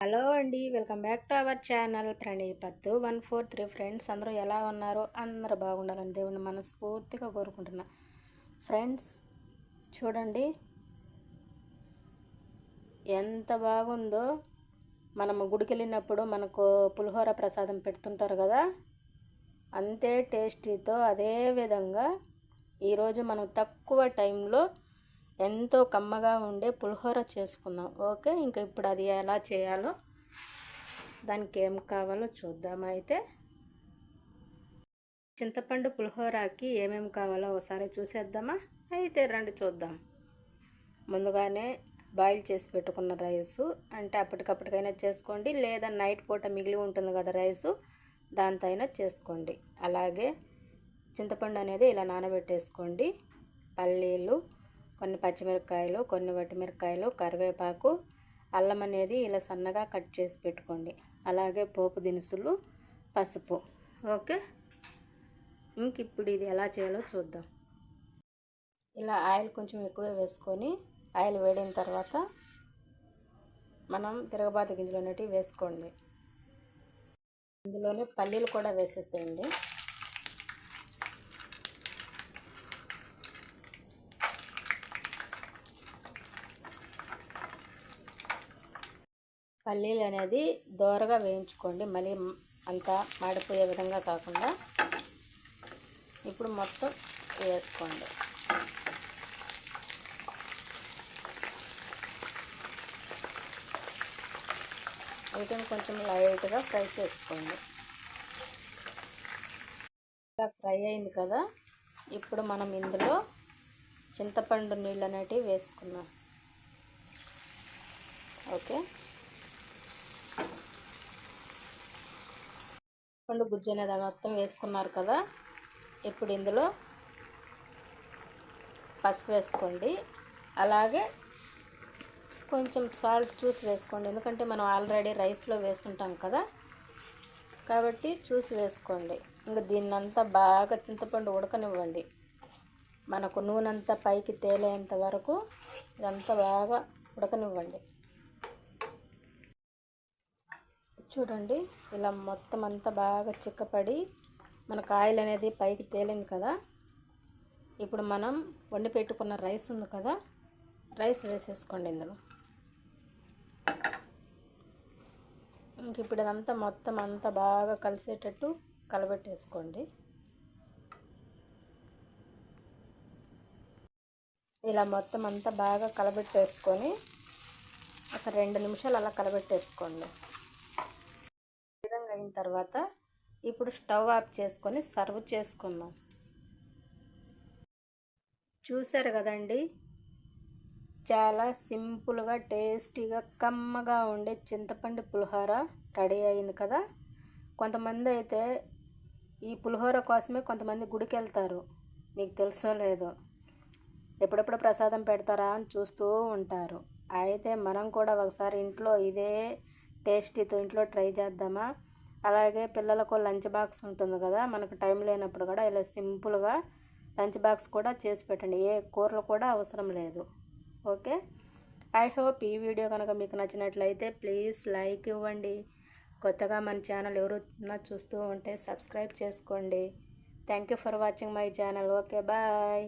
Hello అండి welcome back to our channel ప్రణీపత్తు one four three friends అందరూ ఎలా ఉన్నారో? అందరూ బాగుండాలని దేవుని మనస్ఫూర్తిగా కోరుకుంటున్నా. ఫ్రెండ్స్ చూడండి. ఎంత బాగుందో. మనము గుడికి వెళ్ళినప్పుడు మనకు పులిహోర ప్రసాదం పెడుతుంటారు కదా. అంతే టేస్టీతో అదే విధంగా ఈరోజు మనం తక్కువ టైంలో ఎంతో కమ్మగా ఉండే పులిహోర చేసుకుందాం. ఓకే ఇంకా ఇప్పుడు అది ఎలా చేయాలో దానికి ఏం కావాలో చూద్దాం. అయితే చింతపండు పులిహోరకి ఏమేమి కావాలో ఒకసారి చూసేద్దామా? అయితే రండి చూద్దాం. ముందుగానే బాయిల్ చేసి పెట్టుకున్న రైసు అంటే అప్పటికప్పటికైనా చేసుకోండి లేదా నైట్ పూట మిగిలి ఉంటుంది కదా రైసు దాంతో అయినా చేసుకోండి. అలాగే చింతపండు అనేది ఇలా నానబెట్టేసుకోండి. పల్లీలు కొన్ని పచ్చిమిరపకాయలు కొన్ని వట్టిమిరపకాయలు కరివేపాకు అల్లం అనేది ఇలా సన్నగా కట్ చేసి పెట్టుకోండి. అలాగే పోపు దినుసులు పసుపు. ఓకే? ఇంక ఇప్పుడు ఇది ఎలా చేయాలో చూద్దాం. ఇలా ఆయిల్ కొంచెం ఎక్కువ వేసుకొని ఆయిల్ వేడిన తర్వాత మనం తిరగబాత గింజలు అనేటివి వేసుకోండి. ఇందులోనే పల్లీలు కూడా వేసేసేయండి. పల్లీలు అనేది దోరగా వేయించుకోండి. మళ్ళీ అంతా మాడిపోయే విధంగా కాకుండా ఇప్పుడు మొత్తం వేసుకోండి. వీటిని కొంచెం లైట్గా ఫ్రై చేసుకోండి. ఇలా ఫ్రై అయింది కదా ఇప్పుడు మనం ఇందులో చింతపండు నీళ్ళు అనేటివి వేసుకున్నాం ఓకే? పండు గుజ్జు అనేది మొత్తం వేసుకున్నారు కదా? ఇప్పుడు ఇందులో పసుపు వేసుకోండి. అలాగే కొంచెం సాల్ట్ చూసి వేసుకోండి. ఎందుకంటే మనం ఆల్రెడీ రైస్లో వేస్తుంటాం కదా? కాబట్టి చూసి వేసుకోండి. ఇంకా దీన్నంతా బాగా చింతపండు ఉడకనివ్వండి. మనకు నూనె అంతా పైకి తేలేంత వరకు ఇదంతా బాగా ఉడకనివ్వండి. చూడండి. ఇలా మొత్తం అంతా బాగా చిక్కపడి మనకు ఆయిల్ అనేది పైకి తేలింది కదా. ఇప్పుడు మనం వండి పెట్టుకున్న రైస్ ఉంది కదా. రైస్ వేసేసుకోండి ఇందులో. ఇంక ఇప్పుడు ఇదంతా మొత్తం అంతా బాగా కలిసేటట్టు కలబెట్టేసుకోండి. ఇలా మొత్తం అంతా బాగా కలబెట్టేసుకొని ఒక రెండు నిమిషాలు అలా కలబెట్టేసుకోండి. అయిన తర్వాత ఇప్పుడు స్టవ్ ఆఫ్ చేసుకొని సర్వ్ చేసుకుందాం. చూసారు కదండి? చాలా సింపుల్గా టేస్టీగా కమ్మగా ఉండే చింతపండు పులిహోర రెడీ అయింది కదా? కొంతమంది అయితే ఈ పులిహోర కోసమే కొంతమంది గుడికి వెళ్తారు మీకు తెలుసో లేదో? ఎప్పుడెప్పుడు ప్రసాదం పెడతారా అని చూస్తూ ఉంటారు. అయితే మనం కూడా ఒకసారి ఇంట్లో ఇదే టేస్టీతో ఇంట్లో ట్రై చేద్దామా? అలాగే పిల్లలకు లంచ్ బాక్స్ ఉంటుంది కదా మనకు టైం లేనప్పుడు కూడా ఇలా సింపుల్గా లంచ్ బాక్స్ కూడా చేసి పెట్టండి. ఏ కూరలు కూడా అవసరం లేదు. ఓకే? ఐ హోప్ ఈ వీడియో కనుక మీకు నచ్చినట్లయితే ప్లీజ్ లైక్ ఇవ్వండి. కొత్తగా మన ఛానల్ ఎవరు చూస్తూ ఉంటే సబ్స్క్రైబ్ చేసుకోండి. Thank you for watching my channel. Okay bye.